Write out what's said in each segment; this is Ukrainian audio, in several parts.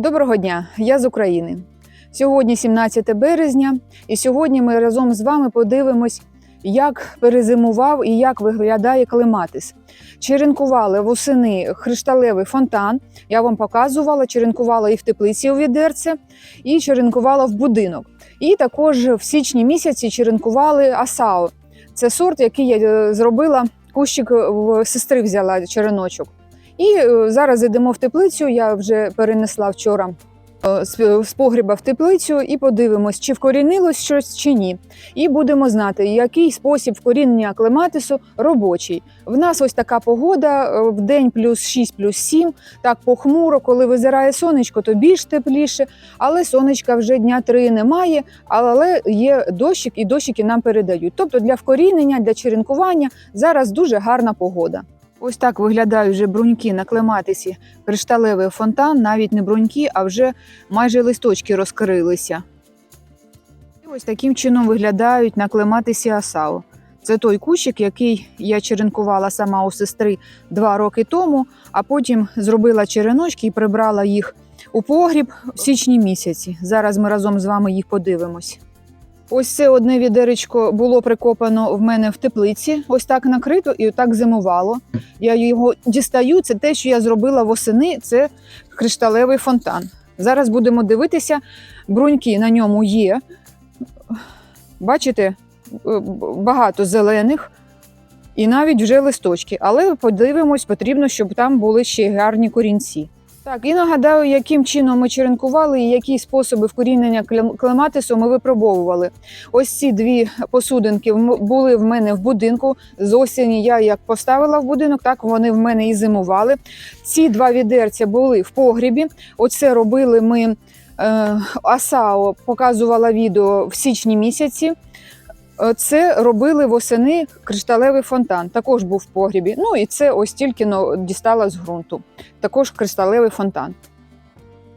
Доброго дня, я з України. Сьогодні 17 березня, і сьогодні ми разом з вами подивимось, як перезимував і як виглядає клематис. Черенкували восени кришталевий фонтан. Я вам показувала, черенкувала і в теплиці у відерце, і черенкувала в будинок. І також в січні місяці черенкували асао. Це сорт, який я е, зробила. Кущик в сестри взяла череночок. І е, зараз йдемо в теплицю. Я вже перенесла вчора е, з погріба в теплицю і подивимось, чи вкорінилось щось чи ні. І будемо знати, який спосіб вкорінення клематису робочий. В нас ось така погода е, в день плюс 6, плюс 7, так похмуро, коли визирає сонечко, то більш тепліше, але сонечка вже дня три немає, але є дощик і дощики нам передають. Тобто для вкорінення, для черенкування зараз дуже гарна погода. Ось так виглядають вже бруньки на клематисі. Кришталевий фонтан, навіть не бруньки, а вже майже листочки розкрилися. І ось таким чином виглядають на клематисі асао. Це той кущик, який я черенкувала сама у сестри два роки тому, а потім зробила череночки і прибрала їх у погріб в січні місяці. Зараз ми разом з вами їх подивимось. Ось це одне відеречко було прикопано в мене в теплиці, ось так накрито і так зимувало. Я його дістаю. Це те, що я зробила восени. Це кришталевий фонтан. Зараз будемо дивитися. Бруньки на ньому є. Бачите, е, багато зелених і навіть вже листочки. Але подивимось, потрібно, щоб там були ще гарні корінці. Так, і нагадаю, яким чином ми черенкували і які способи вкорінення клем- клематису ми випробовували. Ось ці дві посудинки були в мене в будинку. З осені я як поставила в будинок, так вони в мене і зимували. Ці два відерця були в погрібі. Оце робили ми. е, Асао показувала відео в січні місяці. Е, Це робили восени кришталевий фонтан. Також був в погрібі. Ну і це ось тільки но дістала з ґрунту. Також кришталевий фонтан.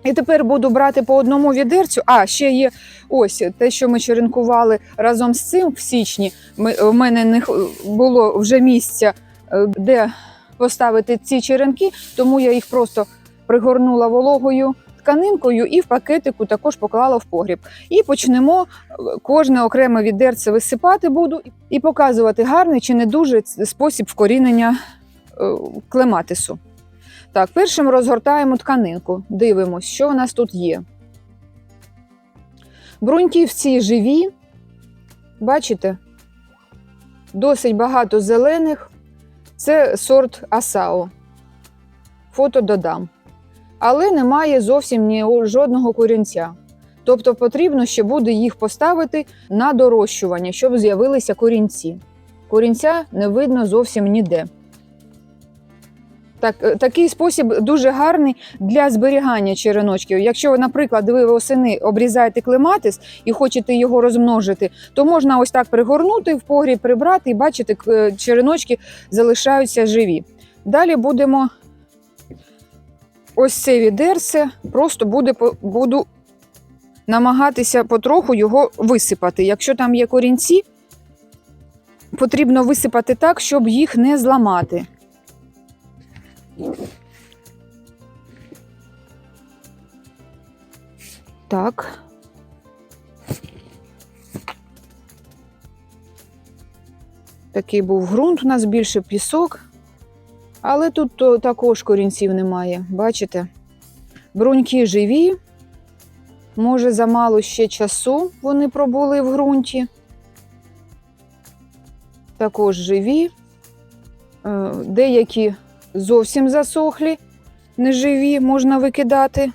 І тепер буду брати по одному відерцю. А, ще є ось те, що ми черенкували разом з цим в січні. Ми, у мене не було вже місця, е, де поставити ці черенки, тому я їх просто пригорнула вологою тканинкою і в пакетику також поклала в погріб. І почнемо е, кожне окреме відерце висипати буду і показувати гарний чи не дуже спосіб вкорінення е, клематису. Так, першим розгортаємо тканинку, дивимося, що у нас тут є. Бруньки всі живі, бачите? Досить багато зелених. Це сорт Асао. Фото додам. Але немає зовсім ні жодного корінця. Тобто потрібно ще буде їх поставити на дорощування, щоб з'явилися корінці. Корінця не видно зовсім ніде. Так, е, такий спосіб дуже гарний для зберігання череночків. Якщо, наприклад, ви восени обрізаєте клематис і хочете його розмножити, то можна ось так пригорнути в погріб, прибрати і бачите, е, череночки залишаються живі. Далі будемо ось це відерце, просто буде, буду намагатися потроху його висипати. Якщо там є корінці, потрібно висипати так, щоб їх не зламати. Так. Такий був ґрунт, у нас більше пісок, але тут також корінців немає. Бачите? Бруньки живі. Може, замало ще часу вони пробули в ґрунті. Також живі. Е, Деякі зовсім засохлі, неживі, можна викидати.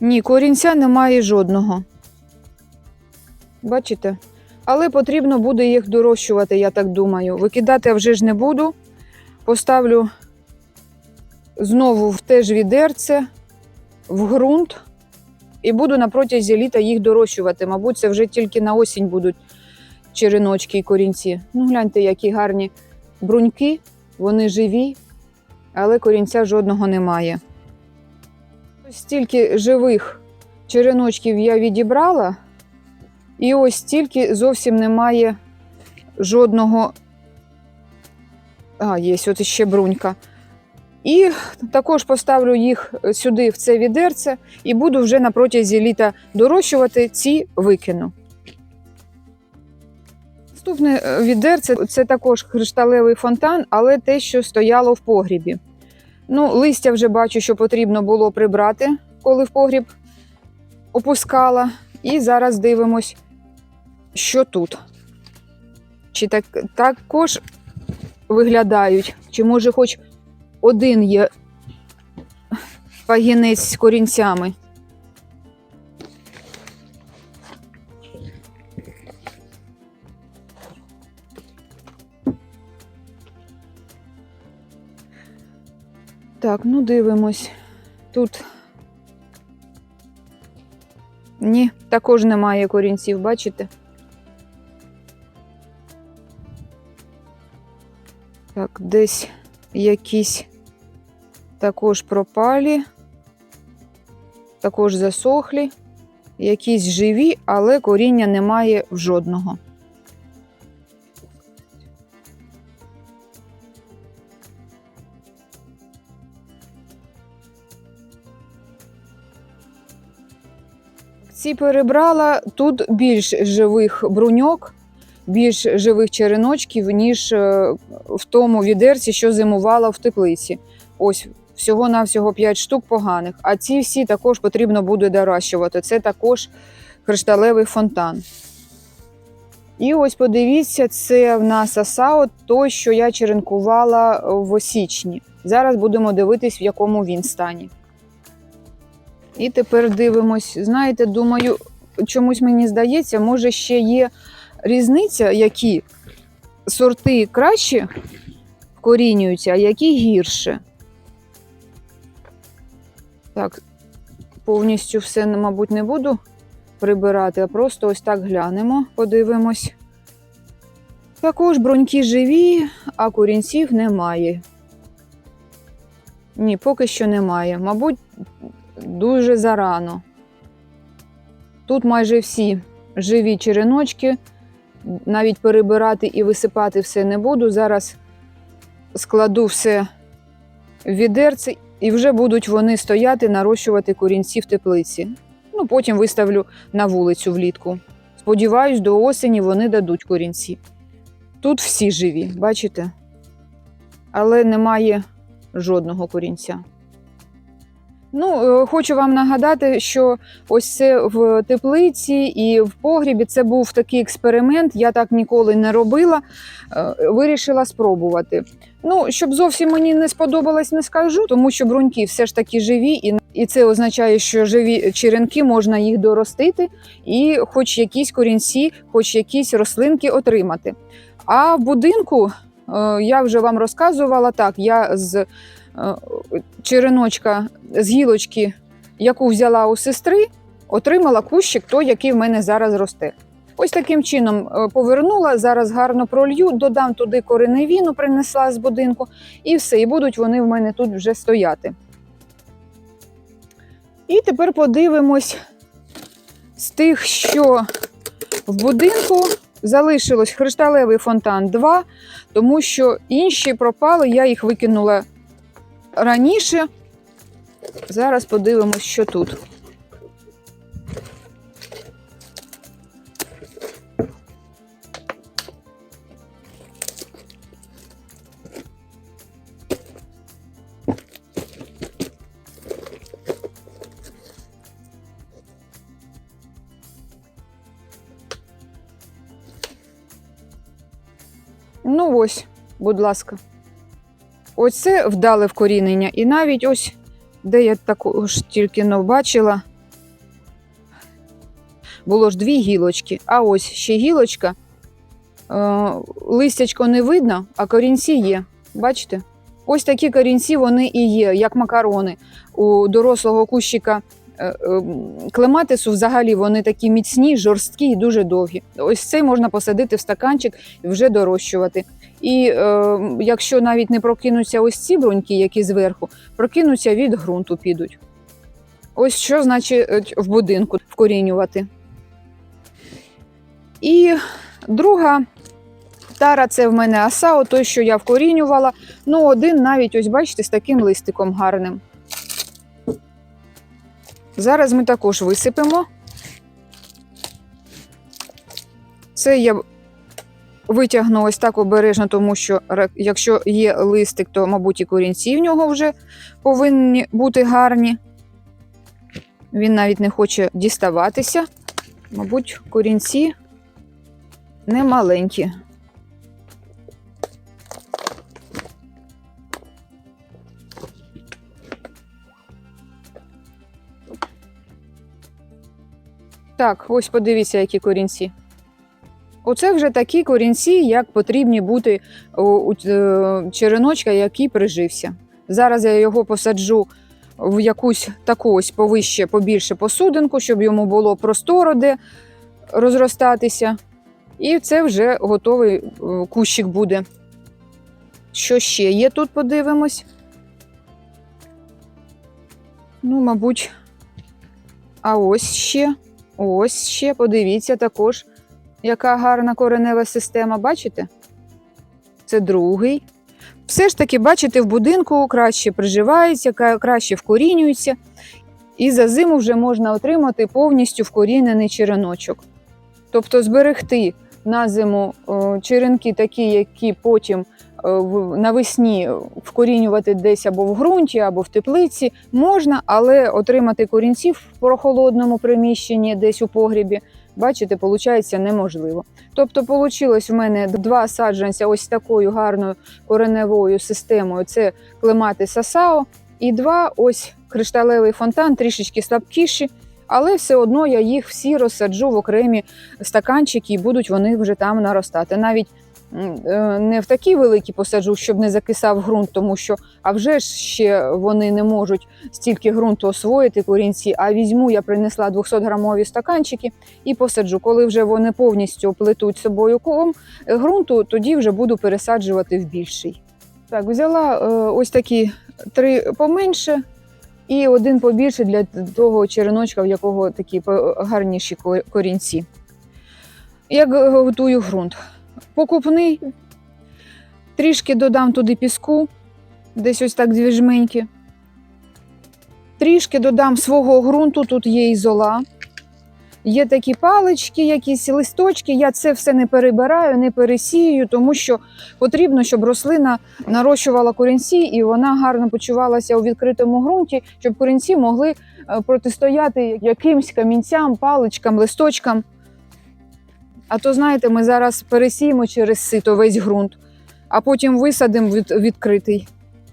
Ні, корінця немає жодного. Бачите? Але потрібно буде їх дорощувати, я так думаю. Викидати я вже ж не буду. Поставлю знову в те ж відерце, в ґрунт, і буду на протязі літа їх дорощувати. Мабуть, це вже тільки на осінь будуть череночки і корінці. Ну, гляньте, які гарні бруньки, вони живі, але корінця жодного немає. Стільки живих череночків я відібрала, і ось стільки зовсім немає жодного. А, є, от ще брунька. І також поставлю їх сюди, в це відерце, і буду вже на протязі літа дорощувати, ці викину. Наступне е, відерце це також кришталевий фонтан, але те, що стояло в погрібі. Ну, листя вже бачу, що потрібно було прибрати, коли в погріб опускала. І зараз дивимось, що тут. Чи так, також виглядають, чи може хоч один є пагінець з корінцями. Так, ну дивимось. Тут ні, також немає корінців, бачите? Так, десь якісь також пропалі, також засохлі, якісь живі, але коріння немає в жодного. Ці перебрала тут більш живих бруньок, більш живих череночків, ніж е, в тому відерці, що зимувала в теплиці. Ось всього-навсього 5 штук поганих. А ці всі також потрібно буде доращувати. Це також кришталевий фонтан. І ось подивіться, це в нас асао, той, що я черенкувала в січні. Зараз будемо дивитись, в якому він стані. І тепер дивимось. Знаєте, думаю, чомусь мені здається, може ще є різниця, які сорти краще вкорінюються, а які гірше. Так, повністю все, мабуть, не буду прибирати, а просто ось так глянемо, подивимось. Також бруньки живі, а корінців немає. Ні, поки що немає. Мабуть, дуже зарано. Тут майже всі живі череночки. Навіть перебирати і висипати все не буду. Зараз складу все в відерце і вже будуть вони стояти, нарощувати корінці в теплиці. Ну, потім виставлю на вулицю влітку. Сподіваюсь, до осені вони дадуть корінці. Тут всі живі, бачите? Але немає жодного корінця. Ну, е, хочу вам нагадати, що ось це в теплиці і в погрібі це був такий експеримент. Я так ніколи не робила. е, Вирішила спробувати. Ну, щоб зовсім мені не сподобалось, не скажу, тому що бруньки все ж таки живі, і, і це означає, що живі черенки можна їх доростити і хоч якісь корінці, хоч якісь рослинки отримати. А в будинку е, я вже вам розказувала так, я з череночка з гілочки, яку взяла у сестри, отримала кущик той, який в мене зараз росте. Ось таким чином е, повернула, зараз гарно пролью, додам туди кореневіну, принесла з будинку, і все, і будуть вони в мене тут вже стояти. І тепер подивимось з тих, що в будинку залишилось кришталевий фонтан 2, тому що інші пропали, я їх викинула раніше. Зараз подивимось, що тут. Ну ось, будь ласка. Оце вдале вкорінення. І навіть ось, де я також тільки не бачила, було ж дві гілочки, а ось ще гілочка. Е, листячко не видно, а корінці є. Бачите? Ось такі корінці вони і є, як макарони. У дорослого кущика клематису взагалі вони такі міцні, жорсткі і дуже довгі. Ось цей можна посадити в стаканчик і вже дорощувати. І е, якщо навіть не прокинуться ось ці бруньки, які зверху, прокинуться від ґрунту підуть. Ось що значить в будинку вкорінювати. І друга Стара це в мене асао, той, що я вкорінювала. Ну, один навіть, ось бачите, з таким листиком гарним. Зараз ми також висипемо. Це я витягну ось так обережно, тому що якщо є листик, то, мабуть, і корінці в нього вже повинні бути гарні. Він навіть не хоче діставатися. Мабуть, корінці не маленькі. Так, ось подивіться, які корінці. Оце вже такі корінці, як потрібні бути у, е, череночка, який прижився. Зараз я його посаджу в якусь таку ось повище, побільше посудинку, щоб йому було просторо де розростатися. І це вже готовий кущик буде. Що ще є тут, подивимось. Ну, мабуть, а ось ще, ось ще, подивіться також, яка гарна коренева система, бачите? Це другий. Все ж таки, бачите, в будинку краще приживається, краще вкорінюється, і за зиму вже можна отримати повністю вкорінений череночок. Тобто зберегти на зиму черенки такі, які потім навесні вкорінювати десь або в ґрунті, або в теплиці можна, але отримати корінців в прохолодному приміщенні, десь у погрібі, бачите, виходить неможливо. Тобто, вийшло в мене два саджанця ось такою гарною кореневою системою. Це клемати Сасао, і два ось кришталевий фонтан, трішечки слабкіші. Але все одно я їх всі розсаджу в окремі стаканчики, і будуть вони вже там наростати. Навіть е, не в такі великі посаджу, щоб не закисав ґрунт, тому що а вже ж ще вони не можуть стільки ґрунту освоїти корінці. А візьму, я принесла 200 грамові стаканчики і посаджу. Коли вже вони повністю оплетуть собою ком е, ґрунту, тоді вже буду пересаджувати в більший. Так, взяла е, ось такі три поменше і один побільше для того череночка, в якого такі гарніші корінці. Як е, готую ґрунт? Покупний, трішки додам туди піску, десь ось так дві жменьки. Трішки додам свого ґрунту, тут є і зола. Є такі палички, якісь листочки. Я це все не перебираю, не пересію, тому що потрібно, щоб рослина нарощувала корінці і вона гарно почувалася у відкритому ґрунті, щоб корінці могли е, протистояти якимсь камінцям, паличкам, листочкам. А то, знаєте, ми зараз пересіємо через сито весь ґрунт, а потім висадимо від, відкритий.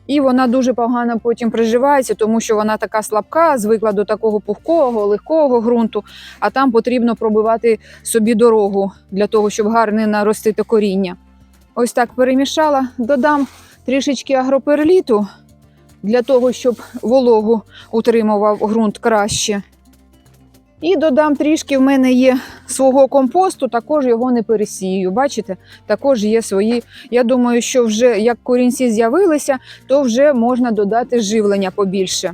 І вона дуже погано потім приживається, тому що вона така слабка, звикла до такого пухкого, легкого ґрунту, а там потрібно пробивати собі дорогу для того, щоб гарне наростити коріння. Ось так перемішала, додам трішечки агроперліту для того, щоб вологу утримував ґрунт краще. І додам трішки в мене є свого компосту, також його не пересію. Бачите, також є свої. Я думаю, що вже як корінці з'явилися, то вже можна додати живлення побільше.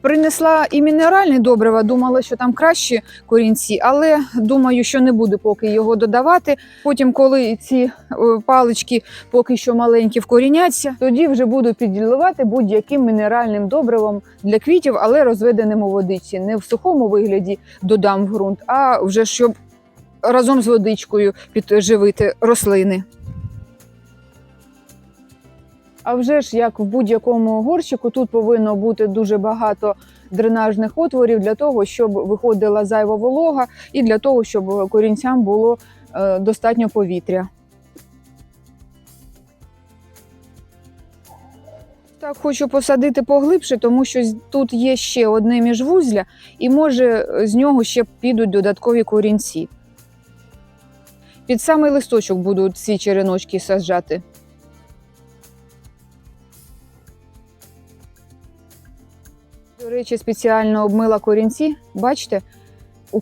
Принесла і мінеральне добрива, думала, що там кращі корінці, але думаю, що не буду поки його додавати. Потім, коли ці е, палички поки що маленькі вкоріняться, тоді вже буду підливати будь-яким мінеральним добривом для квітів, але розведеним у водиці. Не в сухому вигляді додам в ґрунт, а вже щоб разом з водичкою підживити рослини. А вже ж, як в будь-якому горщику, тут повинно бути дуже багато дренажних отворів для того, щоб виходила зайва волога, і для того, щоб корінцям було е, достатньо повітря. Так, хочу посадити поглибше, тому що тут є ще одне міжвузля, і може з нього ще підуть додаткові корінці. Під самий листочок буду ці череночки саджати. Речі, спеціально обмила корінці. Бачите, у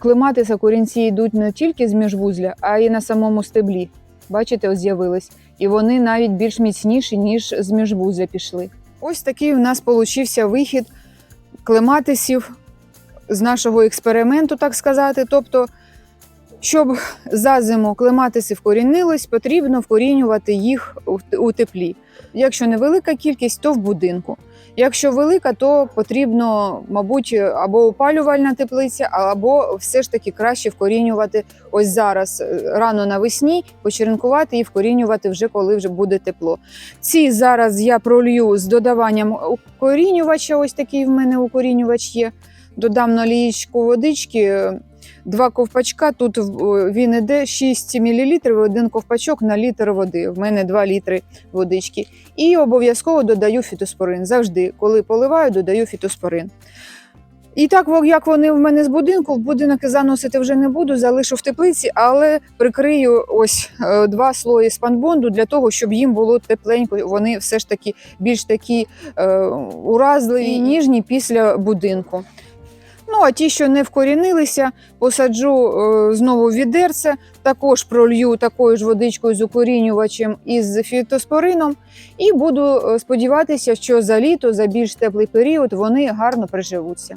корінці йдуть не тільки з міжвузля, а й на самому стеблі. Бачите, ось з'явились. І вони навіть більш міцніші, ніж з міжвузля пішли. Ось такий у нас получився вихід клематисів з нашого експерименту, так сказати. Тобто Щоб за зиму клематиси вкорінились, потрібно вкорінювати їх у теплі. Якщо невелика кількість, то в будинку. Якщо велика, то потрібно, мабуть, або опалювальна теплиця, або все ж таки краще вкорінювати ось зараз е, рано навесні, почеренкувати і вкорінювати вже коли вже буде тепло. Ці зараз я пролью з додаванням укорінювача. Ось такий в мене укорінювач є. Додам на лієчку водички. Два ковпачка. Тут він іде 6 мл, один ковпачок на літр води. В мене 2 літри водички. І обов'язково додаю фітоспорин. Завжди, коли поливаю, додаю фітоспорин. І так, як вони в мене з будинку, в будинок заносити вже не буду, залишу в теплиці, але прикрию ось е, два слої спанбонду для того, щоб їм було тепленько. Вони все ж таки більш такі е, уразливі і ніжні після будинку. Ну, а ті, що не вкорінилися, посаджу е, знову відерце, також пролью такою ж водичкою з укорінювачем і з фітоспорином, і буду е, сподіватися, що за літо, за більш теплий період, вони гарно приживуться.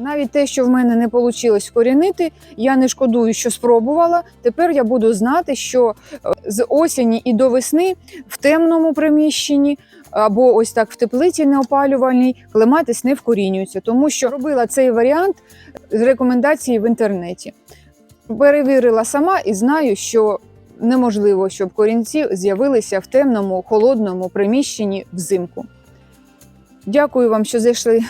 Навіть те, що в мене не вийшло вкорінити, я не шкодую, що спробувала. Тепер я буду знати, що е, з осені і до весни в темному приміщенні або ось так в теплиці неопалювальній клематис не вкорінюється, тому що робила цей варіант з рекомендації в інтернеті. Перевірила сама і знаю, що неможливо, щоб корінці з'явилися в темному, холодному приміщенні взимку. Дякую вам, що зайшли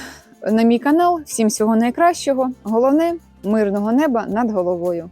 на мій канал. Всім всього найкращого. Головне мирного неба над головою.